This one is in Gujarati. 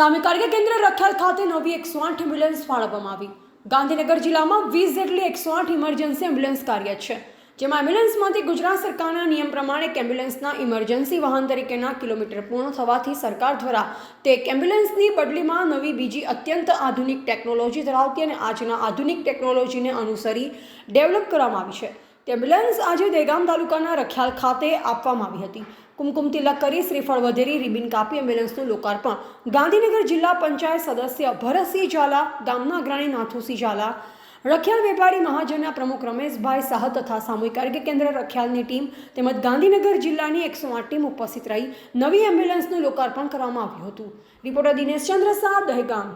સામે કાર્ય કેન્દ્ર રખિયાલ ખાતે નવી એકસો આઠ એમ્બ્યુલન્સ ફાળવવામાં આવી. ગાંધીનગર જિલ્લામાં વીસ જેટલી એકસો આઠ ઇમરજન્સી એમ્બ્યુલન્સ કાર્ય છે, જેમાં એમ્બ્યુલન્સમાંથી ગુજરાત સરકારના નિયમ પ્રમાણે એમ્બ્યુલન્સના ઇમરજન્સી વાહન તરીકેના કિલોમીટર પૂર્ણ થવાથી સરકાર દ્વારા તે એમ્બ્યુલન્સની બદલીમાં નવી બીજી અત્યંત આધુનિક ટેકનોલોજી ધરાવતી અને આજના આધુનિક ટેકનોલોજીને અનુસરી ડેવલપ કરવામાં આવી છે. એમ્બ્યુલન્સ આજે દેગામ તાલુકાના રખિયાલ ખાતે આપવામાં આવી હતી. કુમકુમ તિલક કરી શ્રીફળ વધેરી રિબિન કાપી એમ્બ્યુલન્સનું લોકાર્પણ. ગાંધીનગર જિલ્લા પંચાયત સદસ્ય ભરતસિંહ ઝાલા, ગામના અગ્રણી નાથુસિંહ ઝાલા, રખિયાલ વેપારી મહાજનના પ્રમુખ રમેશભાઈ શાહ તથા સામૂહિક આરોગ્ય કેન્દ્ર રખિયાલની ટીમ તેમજ ગાંધીનગર જિલ્લાની એકસો આઠ ટીમ ઉપસ્થિત રહી નવી એમ્બ્યુલન્સનું લોકાર્પણ કરવામાં આવ્યું હતું. રિપોર્ટર દિનેશ ચંદ્ર શાહ, દહેગામ.